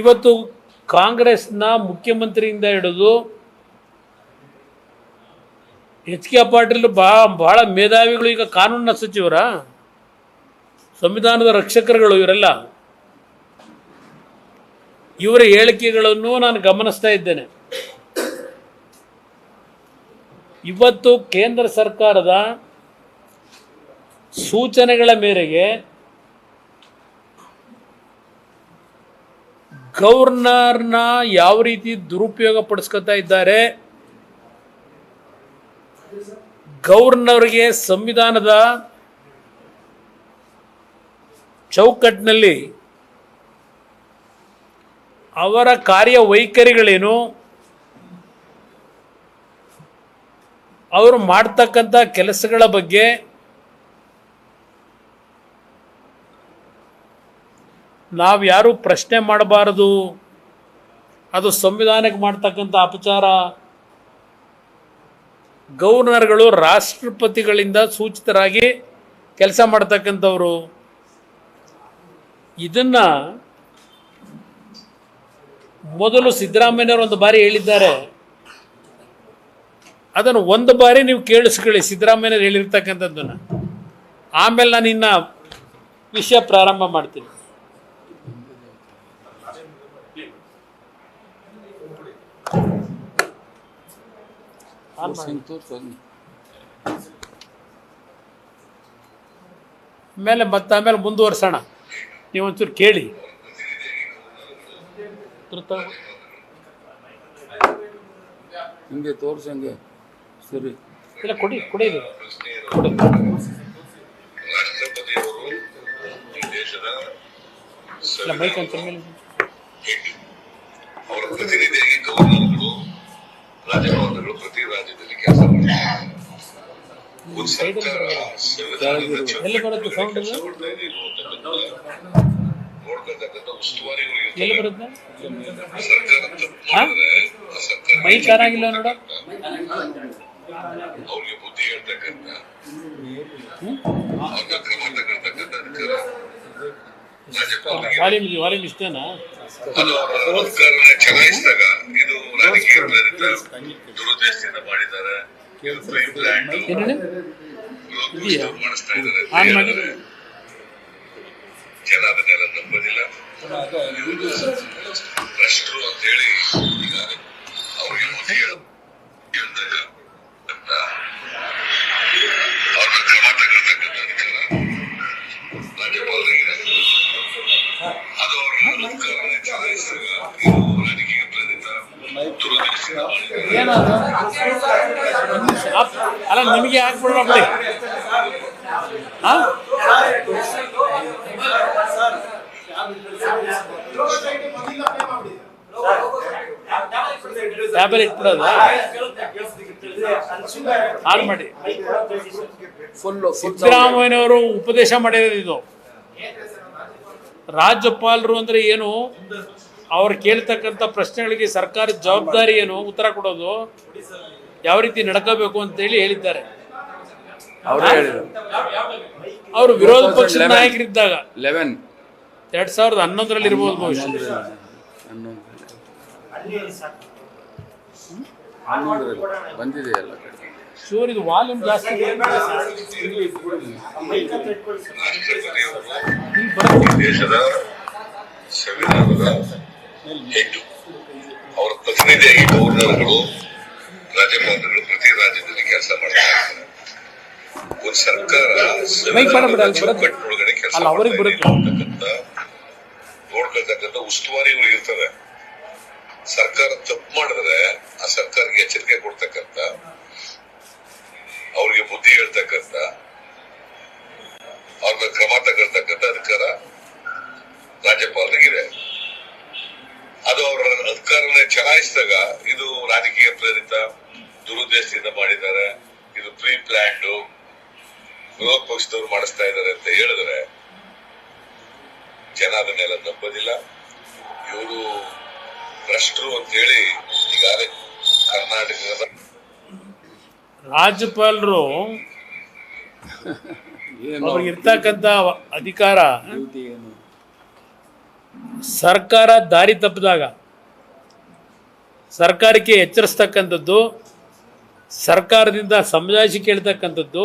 ಇವತ್ತು ಕಾಂಗ್ರೆಸ್ನ ಮುಖ್ಯಮಂತ್ರಿಯಿಂದ ಹಿಡಿದು ಎಚ್ ಕೆ ಪಾಟೀಲ್ ಬಾ ಭಾಳ ಮೇಧಾವಿಗಳು, ಈಗ ಕಾನೂನಿನ ಸಚಿವರ, ಸಂವಿಧಾನದ ರಕ್ಷಕರುಗಳು ಇವರೆಲ್ಲ. ಇವರ ಹೇಳಿಕೆಗಳನ್ನು ನಾನು ಗಮನಿಸ್ತಾ ಇದ್ದೇನೆ. ಇವತ್ತು ಕೇಂದ್ರ ಸರ್ಕಾರದ ಸೂಚನೆಗಳ ಮೇರೆಗೆ ಗವರ್ನರ್ನ ಯಾವ ರೀತಿ ದುರುಪಯೋಗ ಪಡಿಸ್ಕೊತಾ ಇದ್ದಾರೆ? ಗವರ್ನರ್ಗೆ ಸಂವಿಧಾನದ ಚೌಕಟ್ಟಿನಲ್ಲಿ ಅವರ ಕಾರ್ಯವೈಖರಿಗಳೇನು? ಅವರು ಮಾಡ್ತಕ್ಕಂಥ ಕೆಲಸಗಳ ಬಗ್ಗೆ ನಾವು ಯಾರು ಪ್ರಶ್ನೆ ಮಾಡಬಾರದು. ಅದು ಸಂವಿಧಾನಕ್ಕೆ ಮಾಡ್ತಕ್ಕಂಥ ಅಪಚಾರ. ಗವರ್ನರ್ಗಳು ರಾಷ್ಟ್ರಪತಿಗಳಿಂದ ಸೂಚಿತರಾಗಿ ಕೆಲಸ ಮಾಡ್ತಕ್ಕಂಥವರು. ಇದನ್ನು ಮೊದಲು ಸಿದ್ದರಾಮಯ್ಯನವರು ಒಂದು ಬಾರಿ ಹೇಳಿದ್ದಾರೆ. ಅದನ್ನು ಒಂದು ಬಾರಿ ನೀವು ಕೇಳಿಸ್ಕೊಳ್ಳಿ ಸಿದ್ದರಾಮಯ್ಯವ್ರು ಹೇಳಿರ್ತಕ್ಕಂಥದ್ದನ್ನು. ಆಮೇಲೆ ನಾನು ಇನ್ನು ವಿಷಯ ಪ್ರಾರಂಭ ಮಾಡ್ತೀನಿ. ಮೇಲೆ ಮತ್ತೆ ಆಮೇಲೆ ಮುಂದುವರ್ಸೋಣ. ನೀವೊಂಚೂರು ಕೇಳಿ. ಹಿಂಗೆ ತೋರ್ಸಂಗೆ ಸರಿ. ಇಲ್ಲ ಕೊಡಿ ಕೊಡಿ. ಕೊಡಿ. ಇಲ್ಲ ಮೈಕ್ ಅಂತ ಮೇಲೆ ಅವರ ಪ್ರತಿನಿಧಿಯಾಗಿ ಒಂದು ಸರ್ಕಾರ ಸಂವಿಧಾನದ ಎಲ್ಲಿ ಬರುತ್ತೆ ಸೌಂಡ್ ಎಲ್ಲಿ ಬರುತ್ತೆ? ಸರ್ಕಾರ ತಪ್ಪು ಹಾ? ಸರ್ಕಾರ ಮೈಕ್ ಆನ್ ಆಗಿಲ್ಲ ನೋಡು. ಅವ್ರಿಗೆ ಬುದ್ಧಿ ಹೇಳ್ತಕ್ಕಂಥ ಅವ್ರಿಗೆ ಕ್ರಮ ತಗೊಳ್ತಕ್ಕಂಥ ಅಧಿಕಾರ ರಾಜ್ಯಪಾಲರಿಗೆ ವಾಲ್ಯೂಮ್ ವಾಲ್ಯೂಮ್ ಇಷ್ಟೇನಾ? ಚಲಾಯಿಸಿದಾಗ ಇದು ರಾಜಕೀಯ ಪ್ರೇರಿತ ದುರುದ್ದೇಶದಿಂದ ಮಾಡಿ. ಜನ ಅದನ್ನೆಲ್ಲ ನಂಬೋದಿಲ್ಲ ಭ್ರಷ್ಟರು ಅಂತ ಹೇಳಿ ಈಗ ಅವ್ರಿಗೆ ಅವ್ರನ್ನ ಕ್ರಮ ತಗೊಳ್ತಕ್ಕಂಥ ಅಧಿಕಾರ ರಾಜ್ಯಪಾಲರಿಗೆ ಅದು ಅಧಿಕಾರನ ಚಲಾಯಿಸಿದಾಗ ರಾಜಕೀಯ ಪ್ರೇರಿತ ಅಲ್ಲ ನಿಮಗೆ ಯಾಕೆ ಬಿಡಿ ಹಾ ಟ್ಯಾಬಲ್ ಇಟ್ಬಿಡೋದು? ಆನ್ ಮಾಡಿ. ಸಿದ್ದರಾಮಯ್ಯನವರು ಉಪದೇಶ ಮಾಡಿರೋದು ಇದು. ರಾಜ್ಯಪಾಲರು ಅಂದ್ರೆ ಏನು? ಅವ್ರು ಕೇಳ್ತಕ್ಕಂಥ ಪ್ರಶ್ನೆಗಳಿಗೆ ಸರ್ಕಾರದ ಜವಾಬ್ದಾರಿ ಏನು? ಉತ್ತರ ಕೊಡೋದು? ಯಾವ ರೀತಿ ನಡ್ಕೋಬೇಕು ಅಂತೇಳಿ ಹೇಳಿದ್ದಾರೆ. ಅವರೇ ಹೇಳಿದರು. ಅವರು ವಿರೋಧ ಪಕ್ಷದ ನಾಯಕರಿದ್ದಾಗ. ಲೆವೆನ್ ಎರಡ್ ಸಾವಿರದ ಹನ್ನೊಂದರಲ್ಲಿ ಇರ್ಬೋದು ಬಹುಶಃ. ಹನ್ನೊಂದು ಹನ್ನೊಂದರಲ್ಲಿ. ಬಂದಿದೆ ಎಲ್ಲ ಶೂರ್ ಇದು ವಾಲ್ಯೂಮ್ ಜಾಸ್ತಿ ಇದೆ. ಇಲ್ಲಿ ಬರುತ್ತೆ. ಈ ದೇಶದ ಸಂವಿಧಾನದ ಹೆಣ್ಣು. ಅವರ ಪ್ರತಿನಿಧಿಯಾಗಿ ಗವರ್ನರ್ಗಳು ರಾಜ್ಯಪಾಲರುಗಳು ಪ್ರತಿ ರಾಜ್ಯದಲ್ಲಿ ಕೆಲಸ ಮಾಡ್ತಾರೆ ಒಂದು ಸರ್ಕಾರ. ಚೌಕಟ್ಟಿನೊಳಗಡೆ ಕೆಲಸ. ನೋಡ್ಕೊಳ್ತಕ್ಕಂಥ ಉಸ್ತುವಾರಿಗಳು ಇರ್ತವೆ ಸರ್ಕಾರ ತಪ್ಪು ಮಾಡಿದ್ರೆ ಆ ಸರ್ಕಾರಕ್ಕೆ ಎಚ್ಚರಿಕೆ ಕೊಡ್ತಕ್ಕಂಥ ಅವ್ರಿಗೆ ಬುದ್ಧಿ ಹೇಳ್ತಕ್ಕಂಥ ಅವ್ರನ್ನ ಕ್ರಮ ತಗೊಳ್ತಕ್ಕಂಥ ಅಧಿಕಾರ ರಾಜ್ಯಪಾಲರಿಗಿದೆ ಅದು ಅವರ ಅಧಿಕಾರನ ಚಲಾಯಿಸಿದಾಗ ಇದು ರಾಜಕೀಯ ಪ್ರೇರಿತ ದುರುದ್ದೇಶದಿಂದ ಮಾಡಿದ್ದಾರೆ. ಇದು ಪ್ರೀ ಪ್ಲಾನ್ಡ್ ವಿರೋಧ ಪಕ್ಷದವ್ರು ಮಾಡಿಸ್ತಾ ಇದ್ದಾರೆ ಅಂತ ಹೇಳಿದ್ರೆ ಜನ ಅದನ್ನೆಲ್ಲ ನಂಬೋದಿಲ್ಲ. ಇವರು ಭ್ರಷ್ಟರು ಅಂತ ಹೇಳಿ ಈಗಾಗಲೇ ಕರ್ನಾಟಕದ ರಾಜ್ಯಪಾಲರು ಏನು ಅವ್ರಿಗೆ ಇರ್ತಕ್ಕಂಥ ಅಧಿಕಾರ ಸರ್ಕಾರ ದಾರಿ ತಪ್ಪಿದಾಗ ಸರ್ಕಾರಕ್ಕೆ ಎಚ್ಚರಿಸ್ತಕ್ಕಂಥದ್ದು ಸರ್ಕಾರದಿಂದ ಸಮಜಾಯಿಷಿ ಕೇಳ್ತಕ್ಕಂಥದ್ದು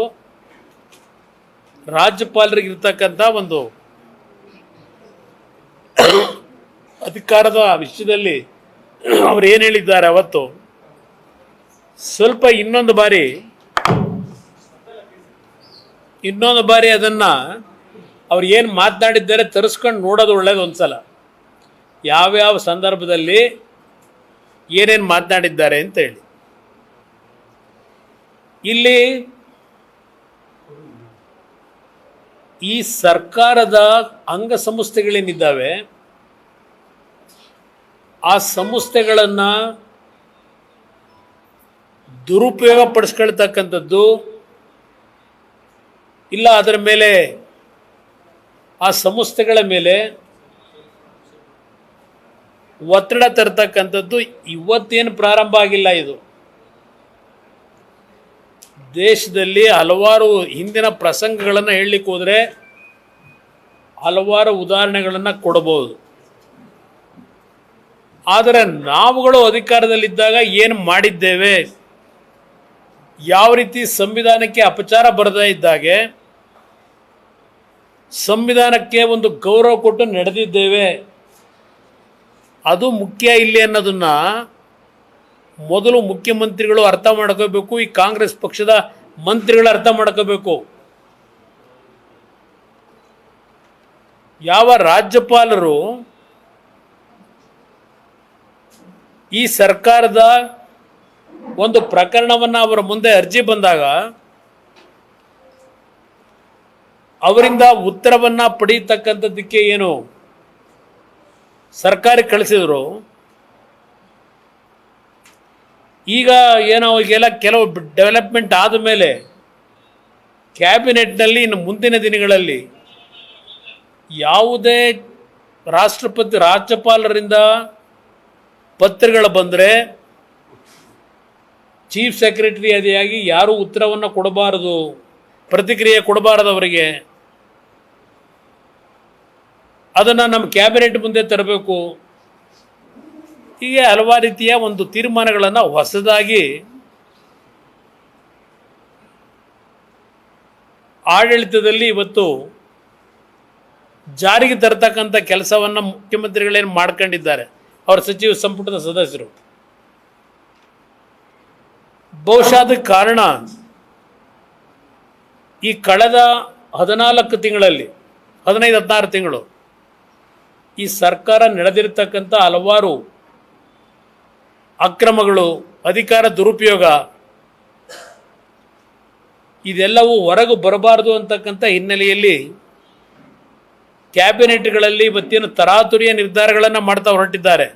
ರಾಜ್ಯಪಾಲರಿಗೆ ಇರ್ತಕ್ಕಂಥ ಒಂದು ಅಧಿಕಾರದ ವಿಷಯದಲ್ಲಿ ಅವ್ರು ಏನು ಹೇಳಿದ್ದಾರೆ ಅವತ್ತು? ಸ್ವಲ್ಪ ಇನ್ನೊಂದು ಬಾರಿ ಇನ್ನೊಂದು ಬಾರಿ ಅದನ್ನ ಅವ್ರು ಏನು ಮಾತನಾಡಿದ್ದಾರೆ ತರಿಸ್ಕೊಂಡು ನೋಡೋದು ಒಳ್ಳೇದು ಒಂದ್ಸಲ. ಯಾವ್ಯಾವ ಸಂದರ್ಭದಲ್ಲಿ ಏನೇನು ಮಾತನಾಡಿದ್ದಾರೆ ಅಂತ ಹೇಳಿ. ಇಲ್ಲಿ ಈ ಸರ್ಕಾರದ ಅಂಗಸಂಸ್ಥೆಗಳೇನಿದ್ದಾವೆ ಆ ಸಂಸ್ಥೆಗಳನ್ನು ದುರುಪಯೋಗ ಪಡಿಸ್ಕೊಳ್ತಕ್ಕಂಥದ್ದು, ಇಲ್ಲ ಅದರ ಮೇಲೆ, ಆ ಸಂಸ್ಥೆಗಳ ಮೇಲೆ ಒತ್ತಡ ತರ್ತಕ್ಕಂಥದ್ದು ಇವತ್ತೇನು ಪ್ರಾರಂಭ ಆಗಿಲ್ಲ ಇದು. ದೇಶದಲ್ಲಿ ಹಲವಾರು ಹಿಂದಿನ ಪ್ರಸಂಗಗಳನ್ನು ಹೇಳಲಿಕ್ಕೆ ಹೋದರೆ ಹಲವಾರು ಉದಾಹರಣೆಗಳನ್ನು ಕೊಡಬಹುದು ಆದರೆ ನಾವುಗಳು ಅಧಿಕಾರದಲ್ಲಿದ್ದಾಗ ಏನು ಮಾಡಿದ್ದೇವೆ? ಯಾವ ರೀತಿ ಸಂವಿಧಾನಕ್ಕೆ ಅಪಚಾರ ಬರದೇ ಇದ್ದಾಗೆ? ಸಂವಿಧಾನಕ್ಕೆ ಒಂದು ಗೌರವ ಕೊಟ್ಟು ನಡೆದಿದ್ದೇವೆ. ಅದು ಮುಖ್ಯ ಇಲ್ಲಿ ಅನ್ನೋದನ್ನ ಮೊದಲು ಮುಖ್ಯಮಂತ್ರಿಗಳು ಅರ್ಥ ಮಾಡ್ಕೋಬೇಕು, ಈ ಕಾಂಗ್ರೆಸ್ ಪಕ್ಷದ ಮಂತ್ರಿಗಳು ಅರ್ಥ ಮಾಡ್ಕೋಬೇಕು. ಯಾವ ರಾಜ್ಯಪಾಲರು ಈ ಸರ್ಕಾರದ ಒಂದು ಪ್ರಕರಣವನ್ನು ಅವರ ಮುಂದೆ ಅರ್ಜಿ ಬಂದಾಗ ಅವರಿಂದ ಉತ್ತರವನ್ನು ಪಡೆಯತಕ್ಕಂಥದ್ದಕ್ಕೆ ಏನು ಸರ್ಕಾರಕ್ಕೆ ಕಳಿಸಿದ್ರು? ಈಗ ಏನೋ ಈಗೆಲ್ಲ ಕೆಲವು ಡೆವಲಪ್ಮೆಂಟ್ ಆದ ಮೇಲೆ ಕ್ಯಾಬಿನೆಟ್ನಲ್ಲಿ ಇನ್ನು ಮುಂದಿನ ದಿನಗಳಲ್ಲಿ ಯಾವುದೇ ರಾಷ್ಟ್ರಪತಿ, ರಾಜ್ಯಪಾಲರಿಂದ ಪತ್ರಗಳು ಬಂದರೆ ಚೀಫ್ ಸೆಕ್ರೆಟರಿ ಅದಿಯಾಗಿ ಯಾರೂ ಉತ್ತರವನ್ನು ಕೊಡಬಾರದು, ಪ್ರತಿಕ್ರಿಯೆ ಕೊಡಬಾರದು ಅವರಿಗೆ ಅದನ್ನು ನಮ್ಮ ಕ್ಯಾಬಿನೆಟ್ ಮುಂದೆ ತರಬೇಕು. ಹೀಗೆ ಹಲವಾರು ರೀತಿಯ ಒಂದು ತೀರ್ಮಾನಗಳನ್ನು ಹೊಸದಾಗಿ ಆಡಳಿತದಲ್ಲಿ ಇವತ್ತು ಜಾರಿಗೆ ತರತಕ್ಕಂಥ ಕೆಲಸವನ್ನು ಮುಖ್ಯಮಂತ್ರಿಗಳೇನು ಮಾಡ್ಕೊಂಡಿದ್ದಾರೆ? ಅವರ ಸಚಿವ ಸಂಪುಟದ ಸದಸ್ಯರು. ಬಹುಶಃ ಕಾರಣ ಈ ಕಳೆದ ಹದಿನಾಲ್ಕು ತಿಂಗಳಲ್ಲಿ, ಹದಿನೈದು, ಹದಿನಾರು ತಿಂಗಳು ಈ ಸರ್ಕಾರ ನಡೆದಿರ್ತಕ್ಕಂಥ ಹಲವಾರು ಅಕ್ರಮಗಳು ಅಧಿಕಾರ ದುರುಪಯೋಗ ಇದೆಲ್ಲವೂ ಹೊರಗೆ ಬರಬಾರದು ಅಂತಕ್ಕಂಥ ಹಿನ್ನೆಲೆಯಲ್ಲಿ ಕ್ಯಾಬಿನೆಟ್ಗಳಲ್ಲಿ ಇವತ್ತೇನು ತರಾತುರಿಯ ನಿರ್ಧಾರಗಳನ್ನು ಮಾಡ್ತಾ ಹೊರಟಿದ್ದಾರೆ.